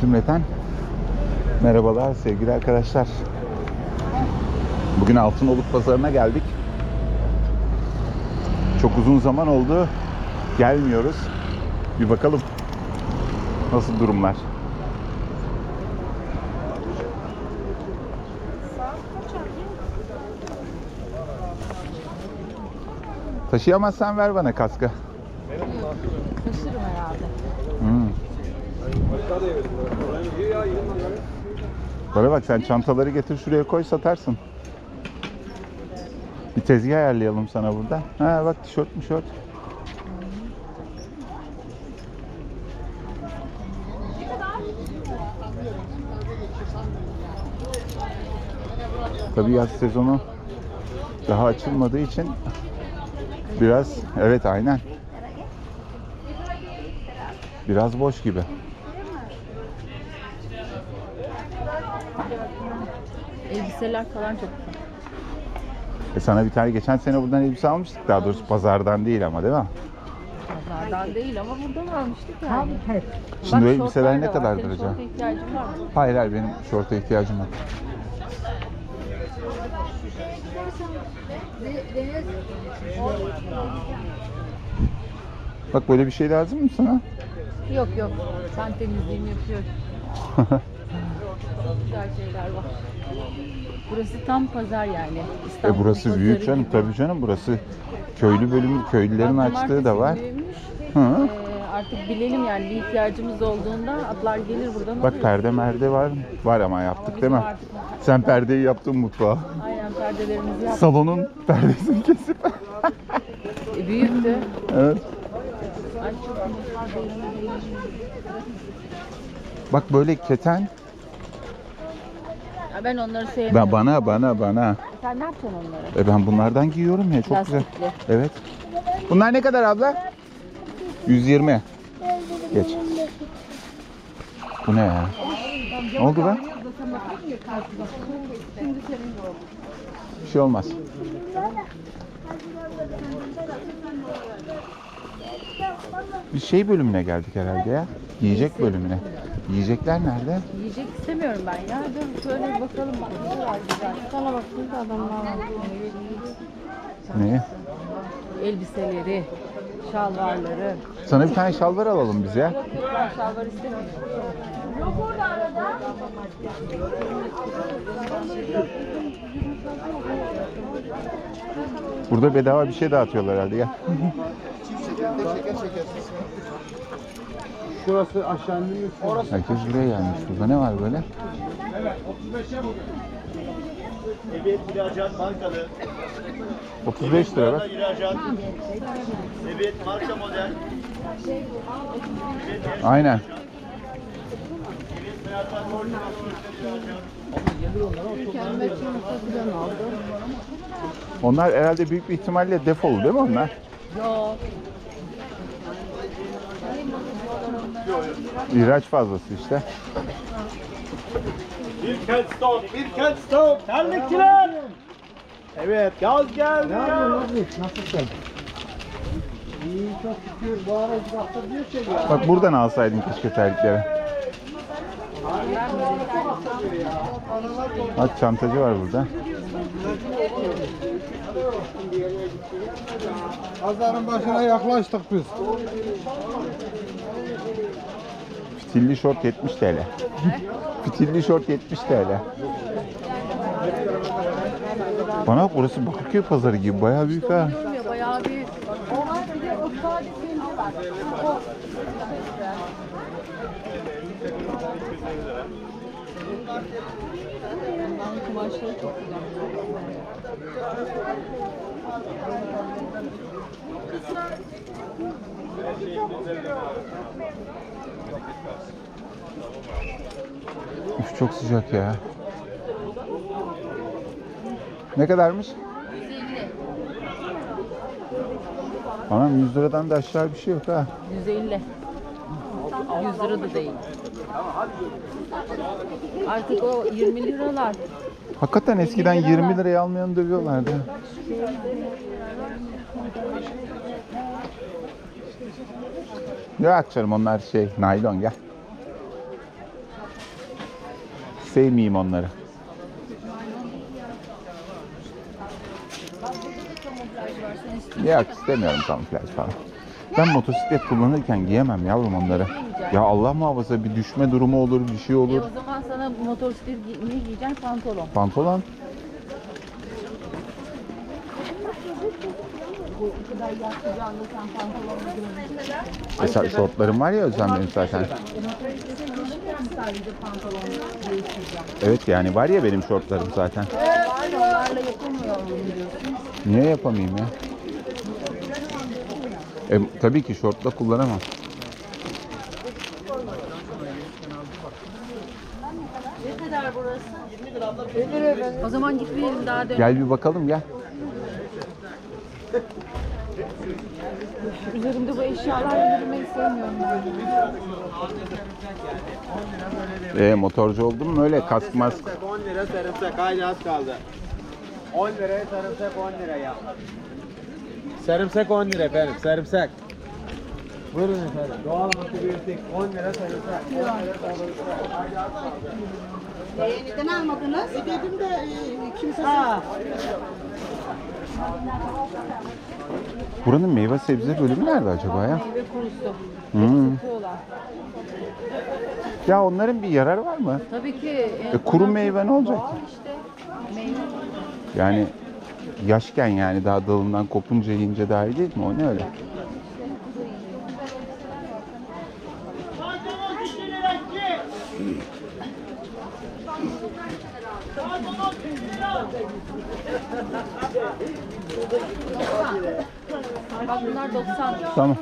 Cümleten merhabalar sevgili arkadaşlar. Bugün Altınoluk pazarına geldik. Çok uzun zaman oldu. Gelmiyoruz. Bir bakalım nasıl durumlar. Taşıyamazsan ver bana kaskı. Taşırım herhalde. Hmm. Bana bak sen çantaları getir şuraya koy satarsın. Bir tezgah ayarlayalım sana burada. Ha bak tişört mişört. Tabii yaz sezonu daha açılmadığı için biraz evet aynen. Biraz boş gibi. Elbiseler falan çok güzel. E sana bir tane geçen sene buradan elbise almıştık. Daha doğrusu pazardan değil ama değil mi? Pazardan değil ama buradan almıştık yani. Şimdi bu Bak, elbiseler ne kadardır acaba? şorta ihtiyacın var mı? Hayır hayır benim şorta ihtiyacım yok. Bak böyle bir şey lazım mı sana? Yok yok. Ben temizliğimi yapıyorum. Güzel şeyler var. Burası tam pazar yani. İstanbul E burası büyük canım gibi. tabii canım burası köylü bölümü köylülerin Bak, açtığı da var. Hı. Ee, artık bilelim yani bir ihtiyacımız olduğunda atlar gelir buradan Bak alırız. perde merde var. Var ama yaptık değil mi? Artık Sen perdeyi yaptın mutfağa. aynen perdelerimizi yaptık. Salonun perdesini kesip. E, büyüktü. evet. Bak böyle keten. Ben onları sevmiyorum. Ben bana bana bana. Sen ne yapacaksın onları? E ben bunlardan giyiyorum ya çok güzel. Lastikli. Evet. Bunlar ne kadar abla? 120. Geç. Bu ne ya? Ne oldu be? Bir şey olmaz. Bir şey bölümüne geldik herhalde ya. Yiyecek bölümüne. Yiyecekler nerede? Yiyecek istemiyorum ben ya. Dur şöyle bir bakalım. Bak, ne var güzel. Sana bak burada adamlar var. Neyi? Elbiseleri, şalvarları. Sana bir tane şalvar alalım biz ya. Yok yok ben şalvar istemiyorum. Burada bedava bir şey dağıtıyorlar herhalde ya. Şurası aşağı indim. Orası Herkes buraya gelmiş. Burada ne var böyle? Evet, ihracat markalı. 35 lira bak. İhracat. Evet, marka model. Aynen. Onlar herhalde büyük bir ihtimalle defolu değil mi onlar? Yok. İhraç fazlası işte. Bir kent stop, bir kent stop. Terlikçiler. Evet, yaz geldi Ne ya. yapıyorsun abi? Nasılsın? İyi çok şükür. Bu ara bir şey ya. Bak buradan alsaydın keşke terlikleri. Bak çantacı var burada. Pazarın başına yaklaştık biz. Fitilli şort 70 TL. Fitilli şort 70 TL. Bana bak burası Bakırköy pazarı gibi bayağı büyük ha. Bayağı büyük. Kumaşları çok güzel. Üf çok sıcak ya. Ne kadarmış? 150. Anam 100 liradan da aşağı bir şey yok ha. 150. 100 lira da değil. Artık o 20 liralar. Hakikaten eskiden 20 liraya almayanı dövüyorlardı. Yok canım onlar şey naylon ya. sevmeyeyim onları. Yok istemiyorum kamuflaj falan. Ben motosiklet kullanırken giyemem yavrum onları. Ya Allah muhafaza bir düşme durumu olur, bir şey E olur. o zaman sana motosiklet gi- ne giyeceksin? Pantolon. Pantolon. Bu kadar yakacağında sen pantolon giyiyorsun. Mesela şortlarım var ya Özlem benim zaten. Sadece pantolon değiştireceğim. Evet yani var ya benim şortlarım zaten. Var onlarla yapılmıyor mu diyorsun? Niye yapamayayım ya? E, tabii ki şortla kullanamam. Ne kadar burası? O zaman gitmeyelim daha dön. Gel bir bakalım gel. Üzerimde bu eşyalarla yürümeyi sevmiyorum ben. E, motorcu oldum mu öyle kask mask. 10 lira sarımsak hala az kaldı. 10 liraya sarımsak 10 liraya. Sarımsak 10 lira efendim sarımsak. Buyurun efendim. Doğal antibiyotik 10 lira sarımsak. 10 lira sarımsak. Kaldı. Neden almadınız? Dedim de e, kimse Buranın meyve sebze bölümü nerede acaba ya? Meyve kurusu. Hmm. Ya onların bir yararı var mı? Tabii ki. E, kuru meyve ne olacak? Doğal işte. Meyve. Yani yaşken yani daha dalından kopunca yiyince daha iyi değil mi? O ne öyle? Bunlar 90. Tamam.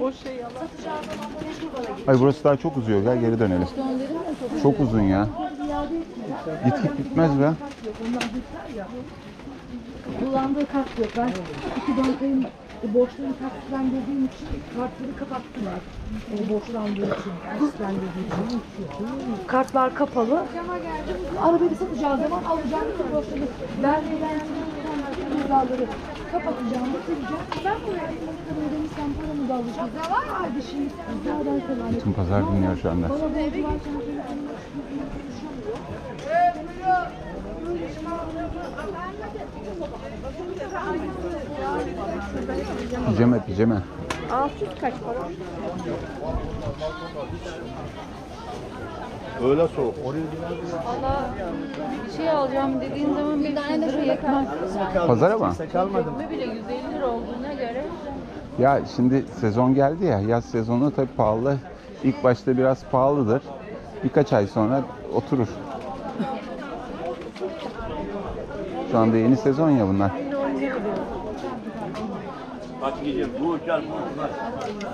O şey yalan. Ay burası daha çok uzuyor. Gel geri dönelim. Çok uzun ya. Git git bitmez be. kullandığı kart yok. Ben iki bankayın borçlarını taksiden dediğim için kartları kapattılar. E, borçlandığı için, taksiden dediğim için. Kartlar kapalı. Arabayı satacağım zaman alacağım bütün borçları. Vermeden imzaları kapatacağım, bitireceğim. Ben buraya ne kadar ödemişsem paramı da alacağım. Şimdi zaten kolay. Tüm pazar dinliyor şu anda. Bana borcu var, sana Pijama pijama. 600 kaç para? Öyle soğuk. Valla bir şey alacağım dediğin zaman bir tane lira yetmez. Pazara mı? Dökme bile 150 lira olduğuna göre Ya şimdi sezon geldi ya. Yaz sezonu tabii pahalı. İlk başta biraz pahalıdır. Birkaç ay sonra oturur. Şu anda yeni sezon ya bunlar. Kaç gideceğim? Bu uçar, bu uçar.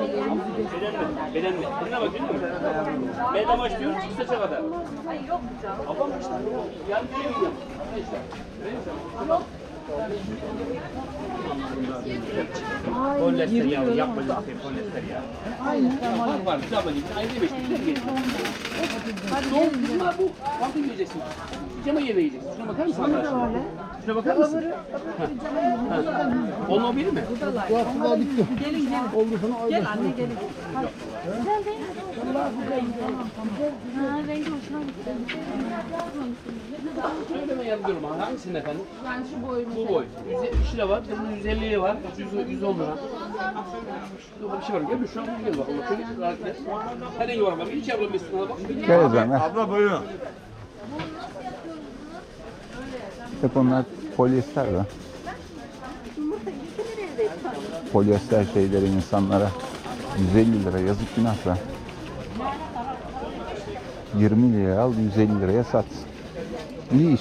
Beden mi? Beden mi? Beden mi? Beden başlıyor, çıksa kadar. Hayır yok. Ablam işte. Yarın nereye gidiyorum? Polyester ya, yapma lütfen polyester ya. Var var, güzel ablacığım. Ayrı güzel bir Soğuk abi bu. Altın yiyeceksin. Pijama yemeği yiyeceksin. Şuna bakar mısın? Şuna bakar mısın? Ha. Ha. Olabilir mi? Hemen yardımcı olun bana. Hangisinin efendim? yani şu boy Bu boy. 170 lira var, bunun 150 lira var, 100, 110 lira. Burada bir şey var. Gel bir şu an bu gel bak. Çocuk rahat. Her rengi var bak. Hiç yavrum mesleğine bak. Gel ver. Abla buyurun. Hep onlar polyester be. Polyester şeyleri insanlara 150 lira yazık günah be. 20 liraya al 150 liraya sat. İyi iş.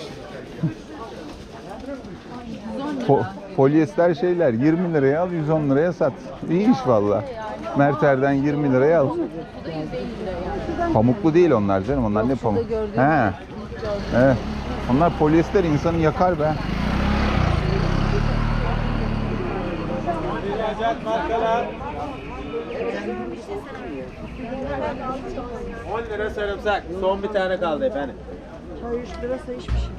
Po- polyester şeyler 20 liraya al 110 liraya sat. İyi iş valla. Merter'den 20 liraya al. Pamuklu değil onlar canım. Onlar ne pamuk? He. Evet. Onlar polyester insanı yakar be. Markalar. 10 lira sarımsak. Son bir tane kaldı efendim. Çay 3 lirası hiçbir şey.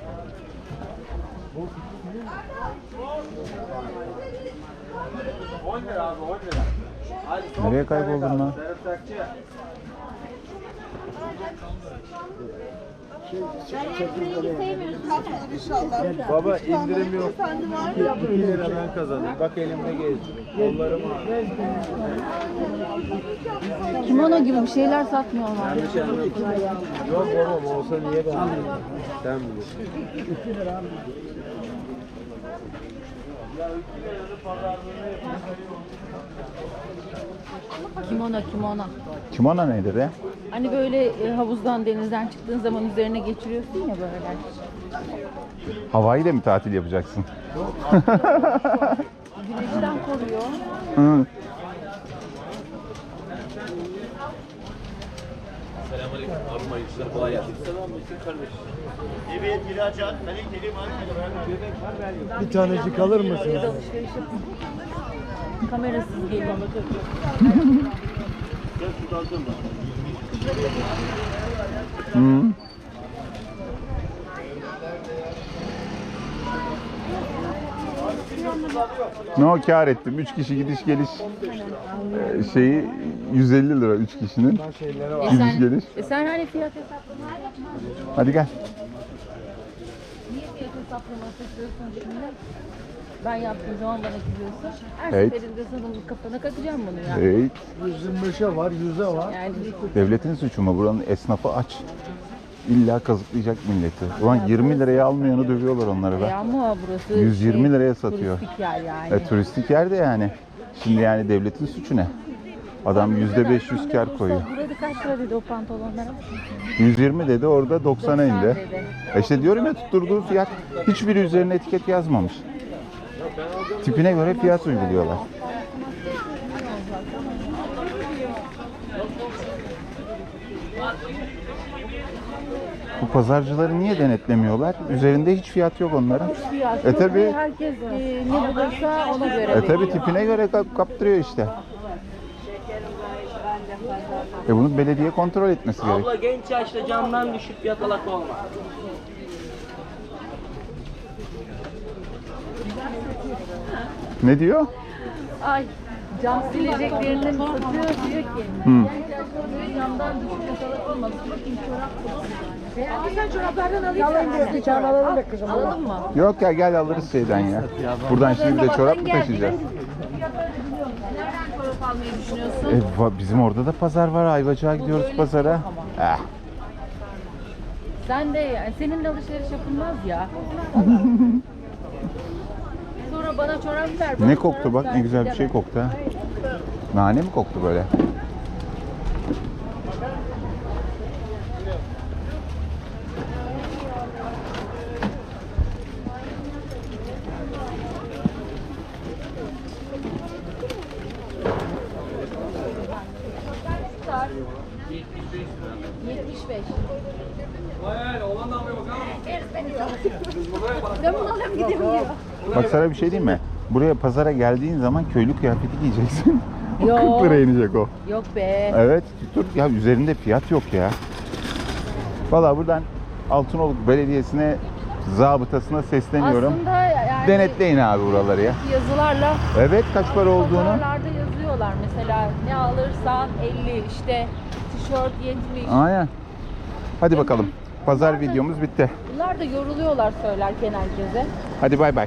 On lira abi 10 lira. Hadi son Nereye bir tane kayboldun kaldı. lan? Sarımsakçı. Baba indirim yok. 2 lira ben kazandım. Bak elimde gezdim. Kollarım ağrıyor. Kimono gibi bir şeyler satmıyorlar. Yok babam olsa niye ben Sen bilirsin. Kimono kimono. Kimono nedir ya? Hani böyle e, havuzdan denizden çıktığın zaman üzerine geçiriyorsun ya böyle. Hawaii'de mi tatil yapacaksın? Güneşten koruyor. Hı. Selamünaleyküm. Abim hayırlı işler. Kolay gelsin. Selamünaleyküm kardeş. Bir tanecik alır mısınız? Alışveriş yapın. Kamerasız geliyor. Hı. Ne o kar ettim. 3 kişi gidiş geliş e, şeyi 150 lira 3 kişinin. E. Gidiş sen, geliş. e sen hani fiyat hesaplama? Hadi gel. Niye fiyat hesaplaması şimdi? Ben yaptığım zaman bana gülüyorsun. Her Evet. seferinde sana kafana kakacağım bunu ya. Hey, 125'e var, 100'e var. Yani devletin suçu mu? Buranın esnafı aç. İlla kazıklayacak milleti. Ulan 20 liraya almayanı dövüyorlar onları be. ama burası 120 şey, liraya satıyor. Turistik yer yani. E, turistik yerde yani. Şimdi yani devletin suçu ne? Adam %500 kar koyuyor. Burada kaç lira dedi o pantolonlara? 120 dedi orada 90'a 90 indi. dedi. E işte diyorum ya tutturduğu fiyat hiçbiri üzerine etiket yazmamış. Tipine göre fiyat uyguluyorlar. Bu pazarcıları niye denetlemiyorlar? Üzerinde hiç fiyat yok onların. E tabi, Herkes e, ne bulursa ona göre e tabi tipine göre kap- kaptırıyor işte. E bunu belediye kontrol etmesi gerek. Abla genç yaşta camdan düşüp yatalak olma. Ne diyor? Ay cam sileceklerini satıyor diyor ki. Hı. Camdan düşüp yatalak olmasın. Bakayım çorap Ama sen çoraplardan Alayım bir tane alalım be kızım. Alalım mı? Yok ya gel alırız şeyden ya. Buradan şimdi bir de çorap mı taşıyacağız? Nereden çorap almayı düşünüyorsun? E, bizim orada da pazar var. Ayvacık'a gidiyoruz pazara. Eh. Sen de yani seninle alışveriş yapılmaz ya. Bana çorap ver. bana Ne koktu bak ver ne güzel bir şey koktu ha. Nane mi koktu böyle? Tutar. 75. Ben bunu alayım gideyim diyor. Bak sana bir şey diyeyim mi? Buraya pazara geldiğin zaman köylü kıyafeti giyeceksin. O Yok. 40 liraya inecek o. Yok be. Evet dur ya üzerinde fiyat yok ya. Valla buradan Altınoluk Belediyesi'ne zabıtasına sesleniyorum. Aslında yani Denetleyin abi buraları ya. yazılarla Evet kaç para olduğunu. pazarlarda yazıyorlar mesela ne alırsan 50 işte tişört 70. Aynen. Hadi bakalım. Pazar videomuz bitti. Bunlar da yoruluyorlar söylerken herkese. Hadi bay bay.